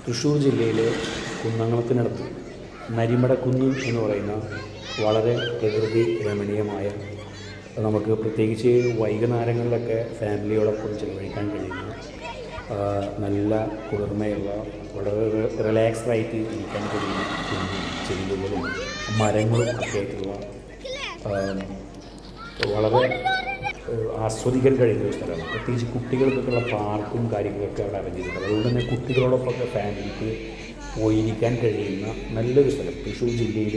തൃശ്ശൂർ ജില്ലയിലെ കുന്നംകുളത്തിനടുത്ത് നരിമടക്കുന്ന് എന്ന് പറയുന്ന വളരെ പ്രകൃതി രമണീയമായ നമുക്ക് പ്രത്യേകിച്ച് വൈകുന്നേരങ്ങളിലൊക്കെ ഫാമിലിയോടൊപ്പം ചിലവഴിക്കാൻ കഴിയുന്ന നല്ല കുളിർമയുള്ള വളരെ റിലാക്സ്ഡ് ആയിട്ട് ഇരിക്കാൻ കഴിയുന്ന ചെല്ലുകളും മരങ്ങളും ഒക്കെ ആയിട്ടുള്ള വളരെ ആസ്വദിക്കാൻ കഴിയുന്ന ഒരു സ്ഥലമാണ്. പ്രത്യേകിച്ച് കുട്ടികൾക്കൊക്കെയുള്ള പാർക്കും കാര്യങ്ങളൊക്കെ അവിടെ ചെയ്തിട്ടുണ്ട് അതുകൊണ്ട് തന്നെ കുട്ടികളോടൊപ്പമൊക്കെ ഫാമിലിക്ക് പോയിരിക്കാൻ കഴിയുന്ന നല്ലൊരു സ്ഥലം. തൃശ്ശൂർ ജില്ലയിൽ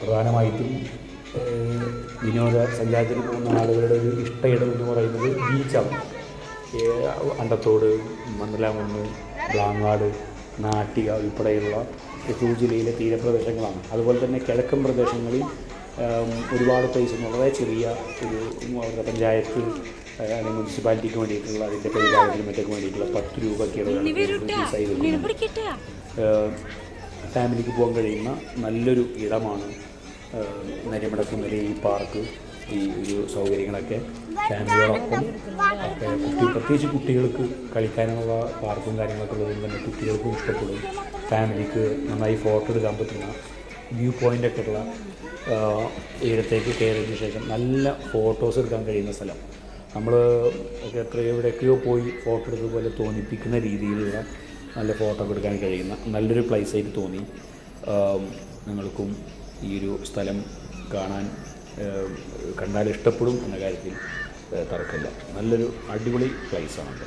പ്രധാനമായിട്ടും ഏഹ്, വിനോദ സഞ്ചാരത്തിന് പോകുന്ന ആളുകളുടെ ഒരു ഇഷ്ട ഇടം എന്ന് പറയുന്നത് ബീച്ചാണ് അണ്ടത്തോട് മണ്ഡലാമണ്ണ് ബ്ലാങ്ങാട് നാട്ടിക ഉൾപ്പെടെയുള്ള തൃശ്ശൂർ ജില്ലയിലെ തീരപ്രദേശങ്ങളാണ്. അതുപോലെ തന്നെ കിഴക്കൻ പ്രദേശങ്ങളിൽ ഒരുപാട് പ്ലേസ് വളരെ ചെറിയ ഒരു പഞ്ചായത്ത് അല്ലെങ്കിൽ മുനിസിപ്പാലിറ്റിക്ക് വേണ്ടിയിട്ടുള്ള അതിന്റെ പരിപാലനത്തിനും മറ്റൊക്കെ വേണ്ടിയിട്ടുള്ള പത്ത് രൂപയ്ക്കുള്ള ഫാമിലിക്ക് പോകാൻ കഴിയുന്ന നല്ലൊരു ഇടമാണ് നരിമടക്കുന്ന നരിമടക്കുന്നതിലെ ഈ പാർക്ക് ഈ ഒരു സൗകര്യങ്ങളൊക്കെ ഫാമിലിയോടൊപ്പം. കുട്ടി പ്രത്യേകിച്ച് കുട്ടികൾക്ക് കളിക്കാനുള്ള പാർക്കും കാര്യങ്ങളൊക്കെ ഉള്ളതുകൊണ്ട് തന്നെ കുട്ടികൾക്കും ഇഷ്ടപ്പെടും. ഫാമിലിക്ക് നന്നായി ഫോട്ടോ എടുക്കാൻ പറ്റുന്ന വ്യൂ പോയിന്റൊക്കെ ഉള്ള ഇടത്തേക്ക് കയറിയതിന് ശേഷം നല്ല ഫോട്ടോസ് എടുക്കാൻ കഴിയുന്ന സ്ഥലം. നമ്മൾ എത്രയോ എവിടെയൊക്കെയോ പോയി ഫോട്ടോ എടുത്തതുപോലെ തോന്നിപ്പിക്കുന്ന രീതിയിലുള്ള നല്ല ഫോട്ടോ എടുക്കാൻ കഴിയുന്ന നല്ലൊരു പ്ലേസ് ആയിട്ട് തോന്നി. നിങ്ങൾക്കും ഈ ഒരു സ്ഥലം കാണാൻ കണ്ടാൽ ഇഷ്ടപ്പെടും എന്ന കാര്യത്തിൽ തർക്കമില്ല. നല്ലൊരു അടിപൊളി പ്ലേസാണത്